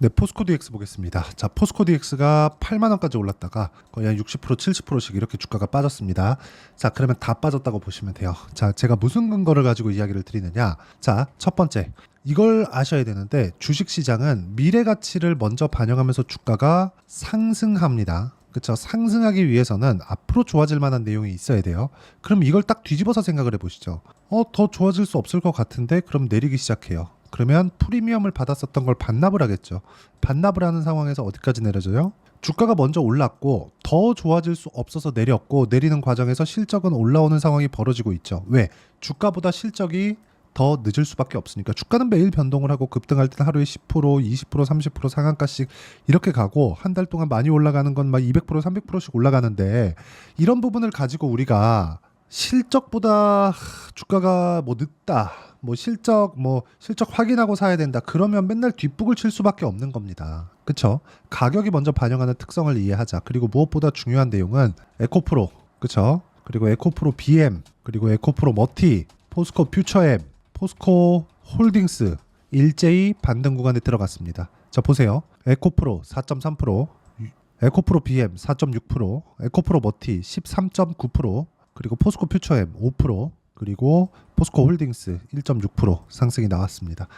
네, 포스코 DX 보겠습니다. 자, 포스코 DX가 8만 원까지 올랐다가 거의 한 60% 70%씩 이렇게 주가가 빠졌습니다. 자, 그러면 다 빠졌다고 보시면 돼요. 자, 제가 무슨 근거를 가지고 이야기를 드리느냐? 자, 첫 번째. 이걸 아셔야 되는데 주식 시장은 미래 가치를 먼저 반영하면서 주가가 상승합니다. 그렇죠. 상승하기 위해서는 앞으로 좋아질 만한 내용이 있어야 돼요. 그럼 이걸 딱 뒤집어서 생각을 해 보시죠. 어, 더 좋아질 수 없을 것 같은데 그럼 내리기 시작해요. 그러면 프리미엄을 받았었던 걸 반납을 하겠죠. 반납을 하는 상황에서 어디까지 내려져요? 주가가 먼저 올랐고 더 좋아질 수 없어서 내렸고 내리는 과정에서 실적은 올라오는 상황이 벌어지고 있죠. 왜? 주가보다 실적이 더 늦을 수밖에 없으니까 주가는 매일 변동을 하고 급등할 때는 하루에 10%, 20%, 30% 상한가씩 이렇게 가고 한 달 동안 많이 올라가는 건 막 200%, 300%씩 올라가는데 이런 부분을 가지고 우리가 실적보다 주가가 뭐 늦다. 뭐 실적 뭐 실적 확인하고 사야 된다. 그러면 맨날 뒷북을 칠 수밖에 없는 겁니다. 그렇죠? 가격이 먼저 반영하는 특성을 이해하자. 그리고 무엇보다 중요한 내용은 에코프로. 그렇죠? 그리고 에코프로 BM, 그리고 에코프로 머티, 포스코 퓨처엠, 포스코 홀딩스 일제히 반등 구간에 들어갔습니다. 자 보세요. 에코프로 4.3%, 에코프로 BM 4.6%, 에코프로 머티 13.9%, 그리고 포스코 퓨처엠 5%, 그리고 포스코 홀딩스 1.6% 상승이 나왔습니다.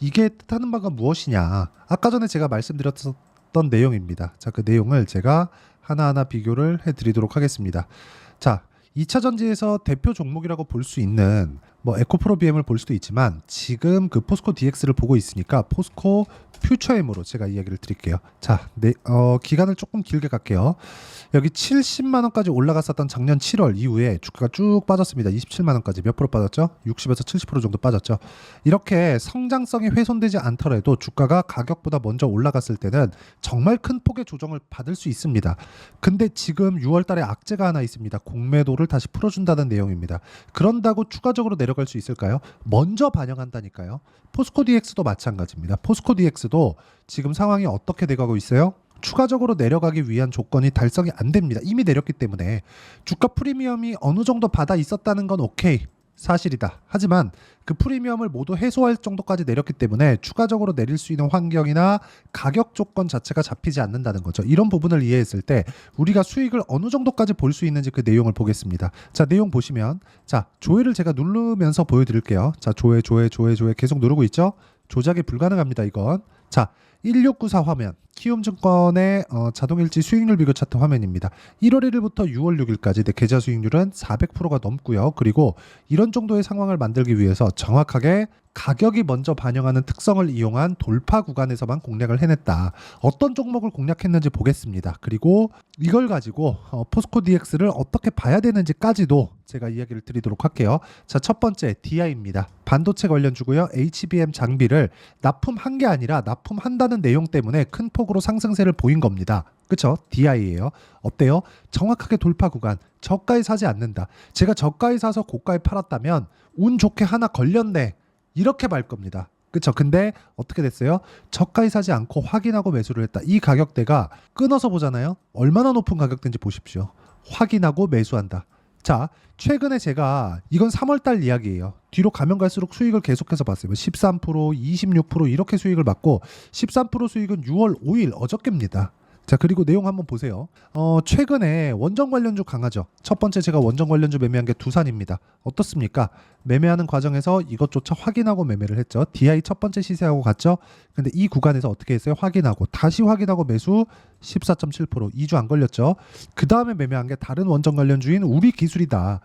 이게 뜻하는 바가 무엇이냐? 아까 전에 제가 말씀드렸던 내용입니다. 자, 그 내용을 제가 하나하나 비교를 해 드리도록 하겠습니다. 자, 2차 전지에서 대표 종목이라고 볼 수 있는 뭐 에코프로 BM을 볼 수도 있지만 지금 그 포스코 DX를 보고 있으니까 포스코 퓨처엠으로 제가 이야기를 드릴게요. 자, 네, 어, 기간을 조금 길게 갈게요. 여기 70만 원까지 올라갔었던 작년 7월 이후에 주가가 쭉 빠졌습니다. 27만 원까지 몇 프로 빠졌죠? 60에서 70% 정도 빠졌죠. 이렇게 성장성이 훼손되지 않더라도 주가가 가격보다 먼저 올라갔을 때는 정말 큰 폭의 조정을 받을 수 있습니다. 근데 지금 6월 달에 악재가 하나 있습니다. 공매도를 다시 풀어준다는 내용입니다. 그런다고 추가적으로 내려 갈 수 있을까요? 먼저 반영한다니까요. 포스코 DX도 마찬가지입니다. 포스코 DX도 지금 상황이 어떻게 돼가고 있어요? 추가적으로 내려가기 위한 조건이 달성이 안 됩니다. 이미 내렸기 때문에 주가 프리미엄이 어느 정도 받아 있었다는 건 오케이. 사실이다. 하지만 그 프리미엄을 모두 해소할 정도까지 내렸기 때문에 추가적으로 내릴 수 있는 환경이나 가격 조건 자체가 잡히지 않는다는 거죠. 이런 부분을 이해했을 때 우리가 수익을 어느 정도까지 볼 수 있는지 그 내용을 보겠습니다. 자, 내용 보시면 자, 조회를 제가 누르면서 보여드릴게요. 자, 조회, 조회, 조회, 조회 계속 누르고 있죠? 조작이 불가능합니다, 이건. 자, 1694 화면 키움증권의 어, 자동일지 수익률 비교 차트 화면입니다. 1월 1일부터 6월 6일까지 내 계좌 수익률은 400%가 넘고요. 그리고 이런 정도의 상황을 만들기 위해서 정확하게 가격이 먼저 반영하는 특성을 이용한 돌파 구간에서만 공략을 해냈다. 어떤 종목을 공략했는지 보겠습니다. 그리고 이걸 가지고 어, 포스코 DX를 어떻게 봐야 되는지까지도 제가 이야기를 드리도록 할게요. 자, 첫 번째 DI입니다. 반도체 관련 주고요. HBM 장비를 납품한 게 아니라 납품한다는 내용 때문에 큰 폭으로 상승세를 보인 겁니다. 그쵸? DI예요. 어때요? 정확하게 돌파 구간. 저가에 사지 않는다. 제가 저가에 사서 고가에 팔았다면 운 좋게 하나 걸렸네. 이렇게 말 겁니다. 그쵸? 근데 어떻게 됐어요? 저가에 사지 않고 확인하고 매수를 했다. 이 가격대가 끊어서 보잖아요. 얼마나 높은 가격대인지 보십시오. 확인하고 매수한다. 자, 최근에 제가 이건 3월달 이야기예요. 뒤로 가면 갈수록 수익을 계속해서 봤어요. 13%, 26% 이렇게 수익을 받고 13% 수익은 6월 5일 어저께입니다. 자 그리고 내용 한번 보세요. 어 최근에 원전 관련주 강하죠. 첫 번째 제가 원전 관련주 매매한 게 두산입니다. 어떻습니까? 매매하는 과정에서 이것조차 확인하고 매매를 했죠. DI 첫 번째 시세하고 같죠. 근데 이 구간에서 어떻게 했어요? 확인하고 다시 확인하고 매수 14.7% 2주 안 걸렸죠. 그 다음에 매매한 게 다른 원전 관련주인 우리 기술이다.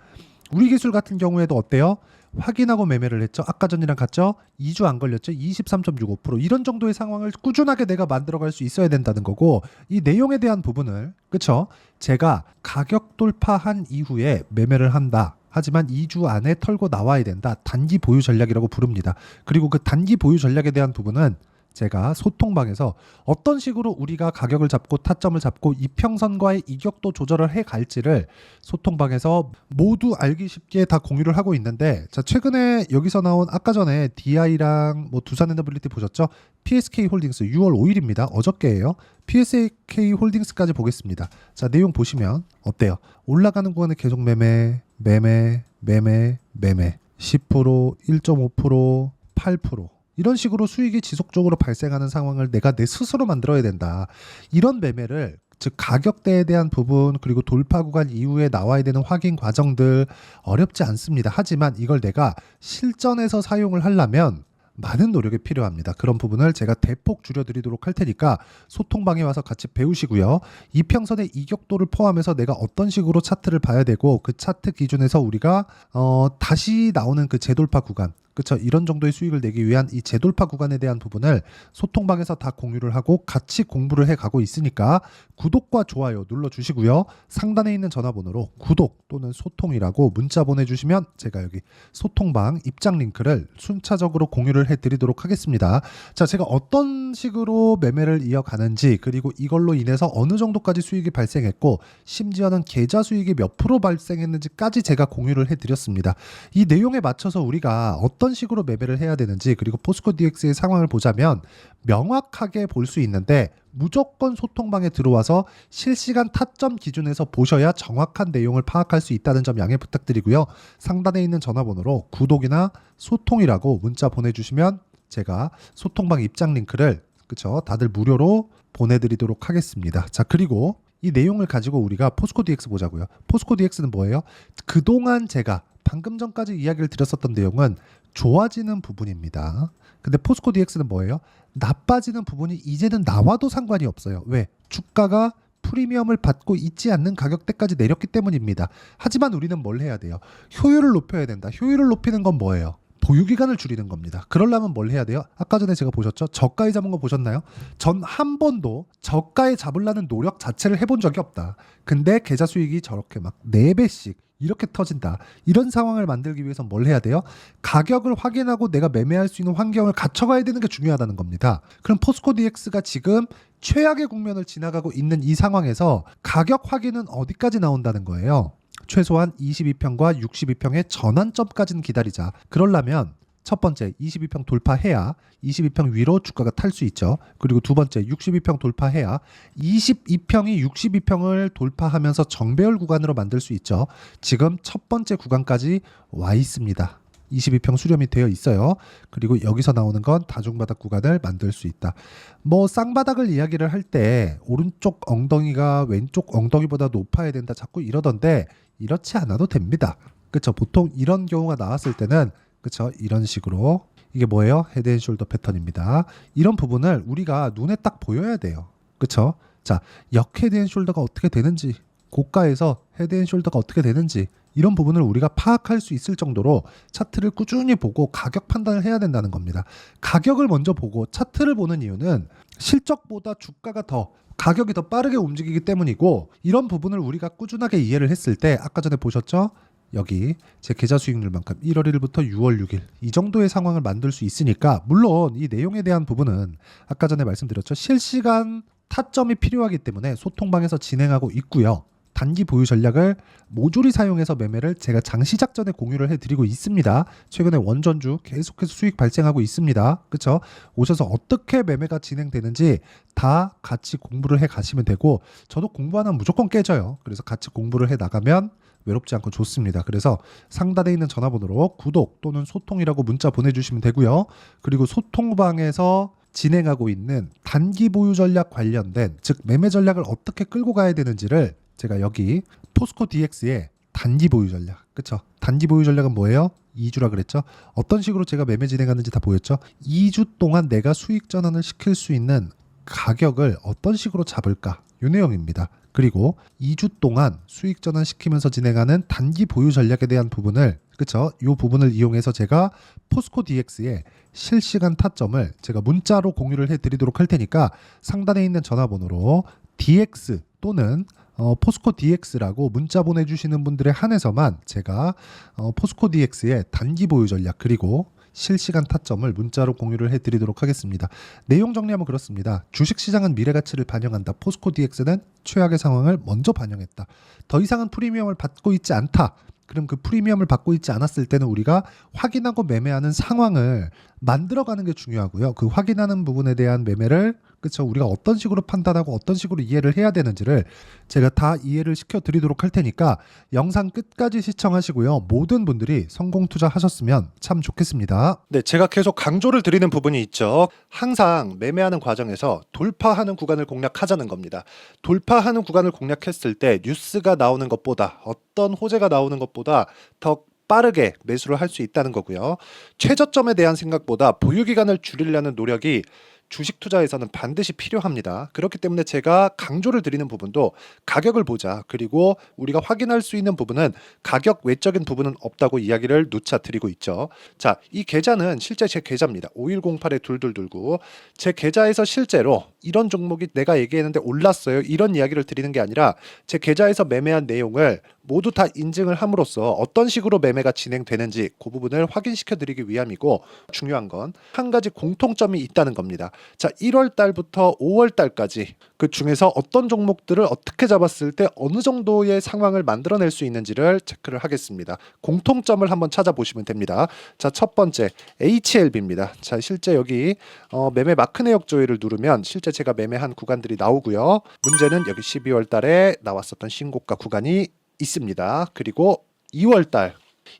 우리 기술 같은 경우에도 어때요? 확인하고 매매를 했죠. 아까 전이랑 같죠? 2주 안 걸렸죠. 23.65% 이런 정도의 상황을 꾸준하게 내가 만들어갈 수 있어야 된다는 거고 이 내용에 대한 부분을 그쵸? 제가 가격 돌파한 이후에 매매를 한다. 하지만 2주 안에 털고 나와야 된다. 단기 보유 전략이라고 부릅니다. 그리고 그 단기 보유 전략에 대한 부분은 제가 소통방에서 어떤 식으로 우리가 가격을 잡고 타점을 잡고 이평선과의 이격도 조절을 해 갈지를 소통방에서 모두 알기 쉽게 다 공유를 하고 있는데 자 최근에 여기서 나온 아까 전에 DI랑 뭐 두산에너빌리티 보셨죠? PSK 홀딩스 6월 5일입니다. 어저께예요. PSK 홀딩스까지 보겠습니다. 자 내용 보시면 어때요? 올라가는 구간에 계속 매매, 매매, 매매, 매매 10%, 1.5%, 8% 이런 식으로 수익이 지속적으로 발생하는 상황을 내가 내 스스로 만들어야 된다. 이런 매매를 즉 가격대에 대한 부분 그리고 돌파 구간 이후에 나와야 되는 확인 과정들 어렵지 않습니다. 하지만 이걸 내가 실전에서 사용을 하려면 많은 노력이 필요합니다. 그런 부분을 제가 대폭 줄여드리도록 할 테니까 소통방에 와서 같이 배우시고요. 이평선의 이격도를 포함해서 내가 어떤 식으로 차트를 봐야 되고 그 차트 기준에서 우리가 어, 다시 나오는 그 재돌파 구간 그렇죠. 이런 정도의 수익을 내기 위한 이 재돌파 구간에 대한 부분을 소통방에서 다 공유를 하고 같이 공부를 해 가고 있으니까 구독과 좋아요 눌러 주시고요. 상단에 있는 전화번호로 구독 또는 소통이라고 문자 보내 주시면 제가 여기 소통방 입장 링크를 순차적으로 공유를 해 드리도록 하겠습니다. 자, 제가 어떤 식으로 매매를 이어가는지 그리고 이걸로 인해서 어느 정도까지 수익이 발생했고 심지어는 계좌 수익이 몇 프로 발생했는지까지 제가 공유를 해 드렸습니다. 이 내용에 맞춰서 우리가 어떤 식으로 매매를 해야 되는지 그리고 포스코 DX의 상황을 보자면 명확하게 볼 수 있는데 무조건 소통방에 들어와서 실시간 타점 기준에서 보셔야 정확한 내용을 파악할 수 있다는 점 양해 부탁드리고요. 상단에 있는 전화번호로 구독이나 소통이라고 문자 보내주시면 제가 소통방 입장 링크를 그쵸 다들 무료로 보내드리도록 하겠습니다. 자 그리고 이 내용을 가지고 우리가 포스코 DX 보자고요. 포스코 DX는 뭐예요? 그동안 제가 방금 전까지 이야기를 드렸었던 내용은 좋아지는 부분입니다. 근데 포스코 DX는 뭐예요? 나빠지는 부분이 이제는 나와도 상관이 없어요. 왜? 주가가 프리미엄을 받고 있지 않는 가격대까지 내렸기 때문입니다. 하지만 우리는 뭘 해야 돼요? 효율을 높여야 된다. 효율을 높이는 건 뭐예요? 보유 기간을 줄이는 겁니다. 그러려면 뭘 해야 돼요? 아까 전에 제가 보셨죠? 저가에 잡은 거 보셨나요? 전 한 번도 저가에 잡으려는 노력 자체를 해본 적이 없다. 근데 계좌 수익이 저렇게 막 4배씩 이렇게 터진다. 이런 상황을 만들기 위해서 뭘 해야 돼요? 가격을 확인하고 내가 매매할 수 있는 환경을 갖춰가야 되는 게 중요하다는 겁니다. 그럼 포스코 DX가 지금 최악의 국면을 지나가고 있는 이 상황에서 가격 확인은 어디까지 나온다는 거예요? 최소한 22평과 62평의 전환점까지는 기다리자. 그러려면 첫 번째 22평 돌파해야 22평 위로 주가가 탈 수 있죠. 그리고 두 번째 62평 돌파해야 22평이 62평을 돌파하면서 정배열 구간으로 만들 수 있죠. 지금 첫 번째 구간까지 와 있습니다. 22평 수렴이 되어 있어요. 그리고 여기서 나오는 건 다중바닥 구간을 만들 수 있다. 뭐 쌍바닥을 이야기를 할 때 오른쪽 엉덩이가 왼쪽 엉덩이보다 높아야 된다 자꾸 이러던데 이렇지 않아도 됩니다. 그렇죠. 보통 이런 경우가 나왔을 때는 그렇죠. 이런 식으로 이게 뭐예요? 헤드앤숄더 패턴입니다. 이런 부분을 우리가 눈에 딱 보여야 돼요. 그렇죠? 자, 역 헤드앤숄더가 어떻게 되는지 고가에서 헤드앤숄더가 어떻게 되는지 이런 부분을 우리가 파악할 수 있을 정도로 차트를 꾸준히 보고 가격 판단을 해야 된다는 겁니다. 가격을 먼저 보고 차트를 보는 이유는 실적보다 주가가 더 가격이 더 빠르게 움직이기 때문이고 이런 부분을 우리가 꾸준하게 이해를 했을 때 아까 전에 보셨죠? 여기 제 계좌 수익률만큼 1월 1일부터 6월 6일 이 정도의 상황을 만들 수 있으니까 물론 이 내용에 대한 부분은 아까 전에 말씀드렸죠. 실시간 타점이 필요하기 때문에 소통방에서 진행하고 있고요. 단기 보유 전략을 모조리 사용해서 매매를 제가 장 시 작 전에 공유를 해드리고 있습니다. 최근에 원전주 계속해서 수익 발생하고 있습니다. 그쵸? 오셔서 어떻게 매매가 진행되는지 다 같이 공부를 해 가시면 되고 저도 공부 하나 무조건 깨져요. 그래서 같이 공부를 해 나가면 외롭지 않고 좋습니다. 그래서 상단에 있는 전화번호로 구독 또는 소통이라고 문자 보내주시면 되고요. 그리고 소통방에서 진행하고 있는 단기 보유 전략 관련된 즉 매매 전략을 어떻게 끌고 가야 되는지를 제가 여기 포스코 DX의 단기 보유 전략 그쵸 단기 보유 전략은 뭐예요? 2주라 그랬죠 어떤 식으로 제가 매매 진행하는지 다 보였죠 2주 동안 내가 수익 전환을 시킬 수 있는 가격을 어떤 식으로 잡을까 요 내용입니다 그리고 2주 동안 수익 전환 시키면서 진행하는 단기 보유 전략에 대한 부분을 그쵸? 이 부분을 이용해서 제가 포스코 DX의 실시간 타점을 제가 문자로 공유를 해드리도록 할 테니까 상단에 있는 전화번호로 DX 또는 어, 포스코 DX라고 문자 보내주시는 분들에 한해서만 제가 어, 포스코 DX의 단기 보유 전략 그리고 실시간 타점을 문자로 공유를 해드리도록 하겠습니다. 내용 정리하면 그렇습니다. 주식시장은 미래 가치를 반영한다. 포스코 DX는 최악의 상황을 먼저 반영했다. 더 이상은 프리미엄을 받고 있지 않다. 그럼 그 프리미엄을 받고 있지 않았을 때는 우리가 확인하고 매매하는 상황을 만들어가는 게 중요하고요. 그 확인하는 부분에 대한 매매를 그렇죠. 우리가 어떤 식으로 판단하고 어떤 식으로 이해를 해야 되는지를 제가 다 이해를 시켜 드리도록 할 테니까 영상 끝까지 시청하시고요. 모든 분들이 성공 투자하셨으면 참 좋겠습니다. 네, 제가 계속 강조를 드리는 부분이 있죠. 항상 매매하는 과정에서 돌파하는 구간을 공략하자는 겁니다. 돌파하는 구간을 공략했을 때 뉴스가 나오는 것보다 어떤 호재가 나오는 것보다 더 빠르게 매수를 할 수 있다는 거고요. 최저점에 대한 생각보다 보유 기간을 줄이려는 노력이 주식 투자에서는 반드시 필요합니다. 그렇기 때문에 제가 강조를 드리는 부분도 가격을 보자. 그리고 우리가 확인할 수 있는 부분은 가격 외적인 부분은 없다고 이야기를 누차 드리고 있죠. 자, 이 계좌는 실제 제 계좌입니다. 5108에 둘둘둘구. 제 계좌에서 실제로 이런 종목이 내가 얘기했는데 올랐어요. 이런 이야기를 드리는 게 아니라 제 계좌에서 매매한 내용을 모두 다 인증을 함으로써 어떤 식으로 매매가 진행되는지 그 부분을 확인시켜 드리기 위함이고 중요한 건 한 가지 공통점이 있다는 겁니다. 자, 1월 달부터 5월 달까지 그 중에서 어떤 종목들을 어떻게 잡았을 때 어느 정도의 상황을 만들어낼 수 있는지를 체크를 하겠습니다. 공통점을 한번 찾아보시면 됩니다. 자, 첫 번째 HLB입니다. 자, 실제 여기 어, 매매 마크 내역 조회를 누르면 실제 제가 매매한 구간들이 나오고요. 문제는 여기 12월 달에 나왔었던 신고가 구간이 있습니다. 그리고 2월 달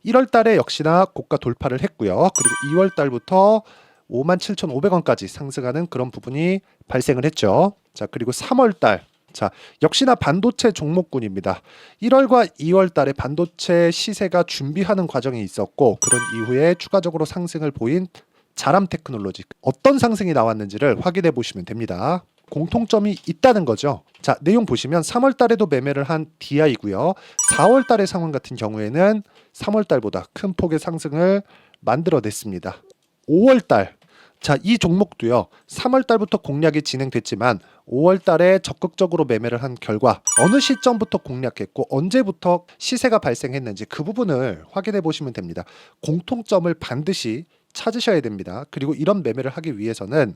1월 달에 역시나 고가 돌파를 했고요. 그리고 2월 달부터 57,500원까지 상승하는 그런 부분이 발생을 했죠. 자, 그리고 3월 달 자, 역시나 반도체 종목군입니다. 1월과 2월 달에 반도체 시세가 준비하는 과정이 있었고 그런 이후에 추가적으로 상승을 보인 자람 테크놀로지 어떤 상승이 나왔는지를 확인해 보시면 됩니다. 공통점이 있다는 거죠. 자, 내용 보시면 3월 달에도 매매를 한 DI고요. 4월 달의 상황 같은 경우에는 3월 달보다 큰 폭의 상승을 만들어냈습니다. 5월 달. 자, 이 종목도요. 3월 달부터 공략이 진행됐지만 5월 달에 적극적으로 매매를 한 결과 어느 시점부터 공략했고 언제부터 시세가 발생했는지 그 부분을 확인해 보시면 됩니다. 공통점을 반드시 찾으셔야 됩니다. 그리고 이런 매매를 하기 위해서는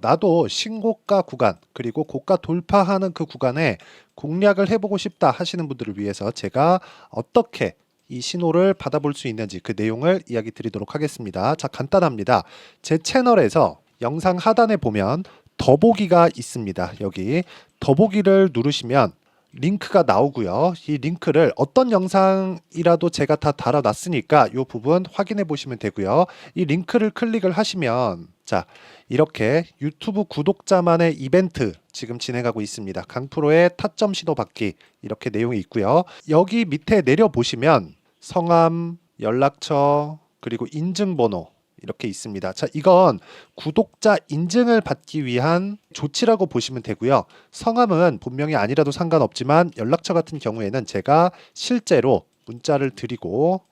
나도 신고가 구간 그리고 고가 돌파하는 그 구간에 공략을 해보고 싶다 하시는 분들을 위해서 제가 어떻게 이 신호를 받아볼 수 있는지 그 내용을 이야기 드리도록 하겠습니다. 자, 간단합니다. 제 채널에서 영상 하단에 보면 더보기가 있습니다. 여기 더보기를 누르시면 링크가 나오고요. 이 링크를 어떤 영상이라도 제가 다 달아놨으니까 이 부분 확인해 보시면 되고요. 이 링크를 클릭을 하시면 자 이렇게 유튜브 구독자만의 이벤트 지금 진행하고 있습니다. 강프로의 타점 신호 받기 이렇게 내용이 있고요. 여기 밑에 내려 보시면 성함, 연락처 그리고 인증번호 이렇게 있습니다. 자, 이건 구독자 인증을 받기 위한 조치라고 보시면 되고요. 성함은 본명이 아니라도 상관없지만 연락처 같은 경우에는 제가 실제로 문자를 드리고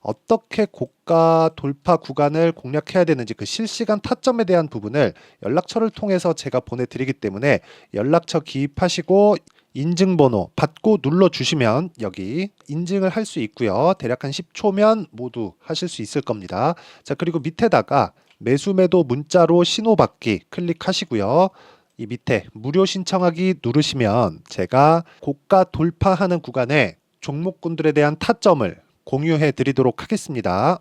어떻게 고가 돌파 구간을 공략해야 되는지 그 실시간 타점에 대한 부분을 연락처를 통해서 제가 보내드리기 때문에 연락처 기입하시고 인증번호 받고 눌러주시면 여기 인증을 할 수 있고요. 대략 한 10초면 모두 하실 수 있을 겁니다. 자, 그리고 밑에다가 매수 매도 문자로 신호받기 클릭하시고요. 이 밑에 무료 신청하기 누르시면 제가 고가 돌파하는 구간에 종목군들에 대한 타점을 공유해 드리도록 하겠습니다.